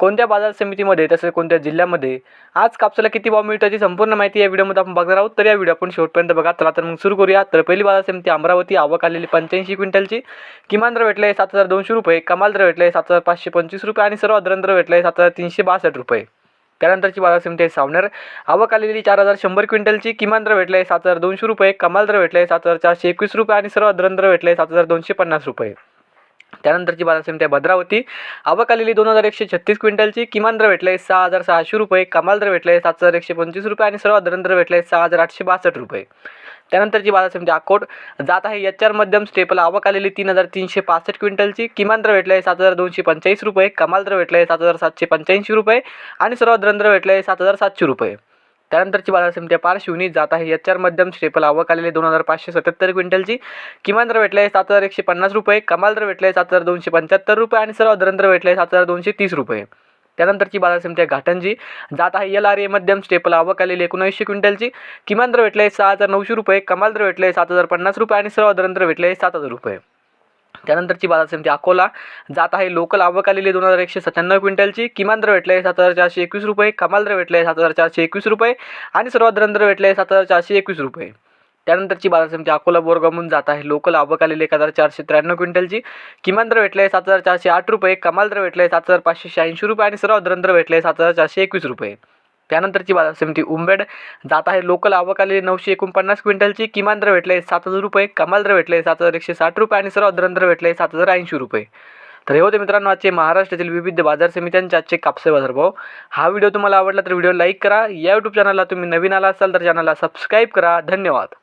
कोणत्या बाजार समितीमध्ये तसेच कोणत्या जिल्ह्यामध्ये आज कापसाला किती भाव मिळतो याची संपूर्ण माहिती या व्हिडिओमध्ये आपण बघणार आहोत. तर या व्हिडिओ आपण शेवटपर्यंत बघा. चला तर मग सुरू करूया. तर पहिली बाजार समिती अमरावती आवक आलेली पंच्याऐंशी क्विंटलची. किमान दर भेटले सात हजार दोनशे रुपये कमाल दर भेटले सात हजार पाचशे पंचवीस रुपये आणि सर्व दर आहे सात हजार तीनशे बासष्ट रुपये. त्यानंतरची बाजार समिती आहे सावनेर. आवक आलेली चार हजार शंभर क्विंटलची. किमान दर भेटले सात हजार दोनशे रुपये कमाल दर भेटले सात हजार चारशे एकवीस रुपये आणि सर्व दर भेटले सात हजार दोनशे पन्नास रुपये. त्यानंतरची बाजार समिती आहे भद्रावती आवक आलेली दोन हजार एकशे छत्तीस क्विंटलची किमान दर भेटले सहा हजार सहाशे रुपये कमाल दर भेटले सात हजार एकशे पंचवीस रुपये आणि सर्वात दर भेटले सहा हजार आठशे बासष्ट रुपये. त्यानंतरची बाजार समिती अकोट जात आहे. एच आर मध्यम स्टेपल आवक आलेली तीन हजार तीनशे पासष्ट क्विंटलची किमान दर भेटले सात हजार दोनशे पंचाळीस रुपये कमाल दर भेटले सात हजार सातशे पंच्याऐंशी रुपये आणि सर्व दर आहे सात हजार सातशे रुपये. त्यानंतरची बाजार समिती पारशिवनी जात आहे. एच आर मध्यम स्टेपल आवक आलेले दोन हजार पाचशे सत्याहत्तर क्विंटलची. किमान दर आहे सात हजार एकशे पन्नास रुपये. कमाल दर आहे सात हजार दोनशे पंच्याहत्तर रुपये आणि सर्व दर भेटले सात हजार दोनशे तीस रुपये. त्यानंतरची बाजार समिती आहे घाटंजी. जात आहे एल आर ए मध्यम स्टेपल आवक आलेली एकोणऐंशी क्विंटलची. किमान दर भेटले सहा हजार नऊशे रुपये. कमाल दर भेटले सात हजार पन्नास रुपये आणि सर्व दर भेटले सात हजार रुपये. त्यानंतरची बाजार समिती अकोला. जात आहे लोकल आवक आलेली दोन हजार एकशे सत्त्याण्णव क्विंटलची. किमान दर आहे सात हजार चारशे एकवीस रुपये. कमाल दर आहे सात हजार चारशे एकवीस रुपये. आणि सर्वात दर भेटले सात हजार चारशे एकवीस रुपये. त्यानंतरची बाजार समिती अकोला बोरगामून जात आहे. लोकल आवक आलेली एक हजार चारशे त्र्याण्णव क्विंटलची. किमान दर भेटले सात हजार चारशे आठ रुपये. कमाल दर आहे सात हजार पाचशे शहाऐंशी रुपये. आणि सर्व दर भेटले सात हजार चारशे एकवीस रुपये. त्यानंतरची बाजार समिती उंबेड जात आहे. लोकल आवक आलेली नऊशे एकोणपन्नास क्विंटलची किमान दर भेटले सात हजार रुपये कमाल दर भेटले सात हजार एकशे साठ रुपये आणि सर्व दर भेटले सात हजार ऐंशी रुपये. तर हे होते मित्रांनो आजचे महाराष्ट्रातील विविध बाजार समित्यांचे आजचे कापसे बाजारभाव हा व्हिडिओ तुम्हाला आवडला तर व्हिडिओ लाईक करा. या यूट्यूब चॅनलला तुम्ही नवीन आला असाल तर चॅनलला सबस्क्राईब करा. धन्यवाद.